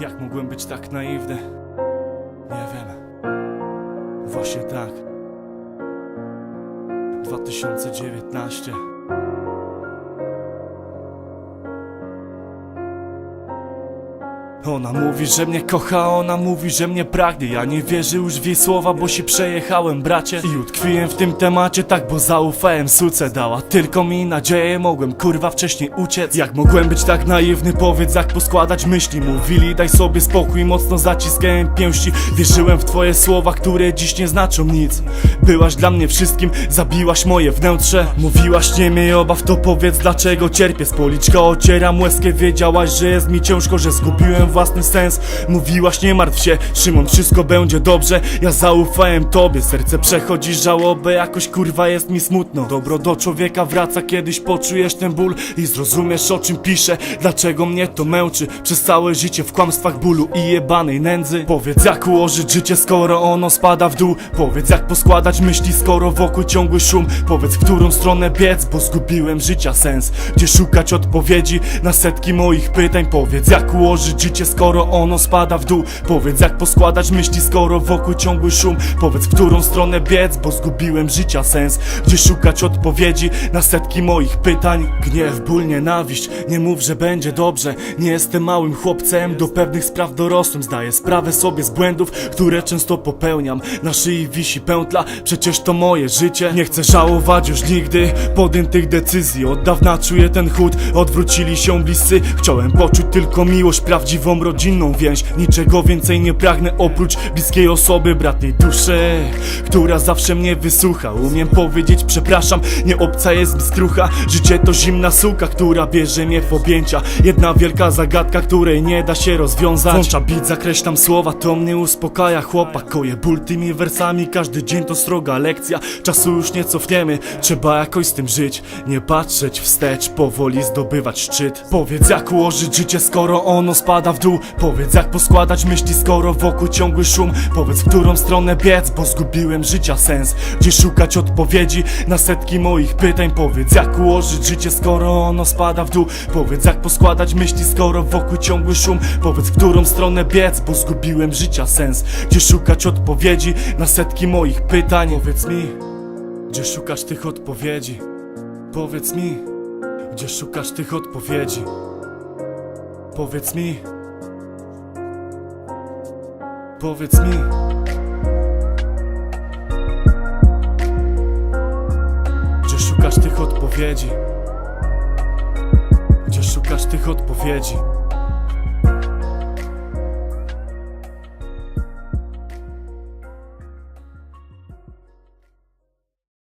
Jak mogłem być tak naiwny? Nie wiem. Właśnie tak. 2019 Ona mówi, że mnie kocha, ona mówi, że mnie pragnie. Ja nie wierzę już w jej słowa, bo się przejechałem, bracie. I utkwiłem w tym temacie, tak, bo zaufałem suce Dała. Tylko mi nadzieję, mogłem kurwa wcześniej uciec. Jak mogłem być tak naiwny, powiedz jak poskładać myśli. Mówili, daj sobie spokój, mocno zaciskałem pięści. Wierzyłem w twoje słowa, które dziś nie znaczą nic. Byłaś dla mnie wszystkim, zabiłaś moje wnętrze. Mówiłaś, nie miej obaw, to powiedz dlaczego cierpię. Z policzka ocieram łezkę, wiedziałaś, że jest mi ciężko, że zgubiłem własny sens. Mówiłaś, nie martw się, Szymon, wszystko będzie dobrze. Ja zaufałem tobie, serce przechodzi żałobę Jakoś kurwa jest mi smutno. Dobro do człowieka wraca, kiedyś poczujesz ten ból I zrozumiesz o czym piszę. Dlaczego mnie to męczy? Przez całe życie w kłamstwach bólu i jebanej nędzy. Powiedz jak ułożyć życie, skoro ono spada w dół. Powiedz jak poskładać myśli, skoro wokół ciągły szum. Powiedz w którą stronę biec, bo zgubiłem życia sens. Gdzie szukać odpowiedzi na setki moich pytań? Powiedz jak ułożyć życie, skoro ono spada w dół. Powiedz jak poskładać myśli, skoro wokół ciągły szum. Powiedz w którą stronę biec, bo zgubiłem życia sens. Gdzie szukać odpowiedzi na setki moich pytań? Gniew, ból, nienawiść, nie mów, że będzie dobrze. Nie jestem małym chłopcem, do pewnych spraw dorosłym Zdaję sprawę sobie z błędów, które często popełniam. Na szyi wisi pętla, przecież to moje życie. Nie chcę żałować już nigdy podjętych decyzji. Od dawna czuję ten chód, odwrócili się bliscy. Chciałem poczuć tylko miłość, prawdziwą rodzinną więź. Niczego więcej nie pragnę oprócz bliskiej osoby, bratniej duszy Która zawsze mnie wysłucha. Umiem powiedzieć przepraszam, nie obca jest mi Życie to zimna suka, która bierze mnie w objęcia. Jedna wielka zagadka, której nie da się rozwiązać. Włącza bit, zakreślam słowa, to mnie uspokaja. Chłopak Koje ból tymi wersami, każdy dzień to sroga lekcja. Czasu już nie cofniemy, trzeba jakoś z tym żyć. Nie patrzeć wstecz, powoli zdobywać szczyt. Powiedz jak ułożyć życie, skoro ono spada w dół Powiedz jak poskładać myśli, skoro wokół ciągły szum. Powiedz w którą stronę biec, bo zgubiłem życia sens. Gdzie szukać odpowiedzi na setki moich pytań? Powiedz jak ułożyć życie, skoro ono spada w dół. Powiedz jak poskładać myśli, skoro wokół ciągły szum. Powiedz w którą stronę biec, bo zgubiłem życia sens. Gdzie szukać odpowiedzi na setki moich pytań? Powiedz mi, gdzie szukasz tych odpowiedzi? Powiedz mi, gdzie szukasz tych odpowiedzi? Powiedz mi Powiedz mi. Gdzie szukasz tych odpowiedzi? Gdzie szukasz tych odpowiedzi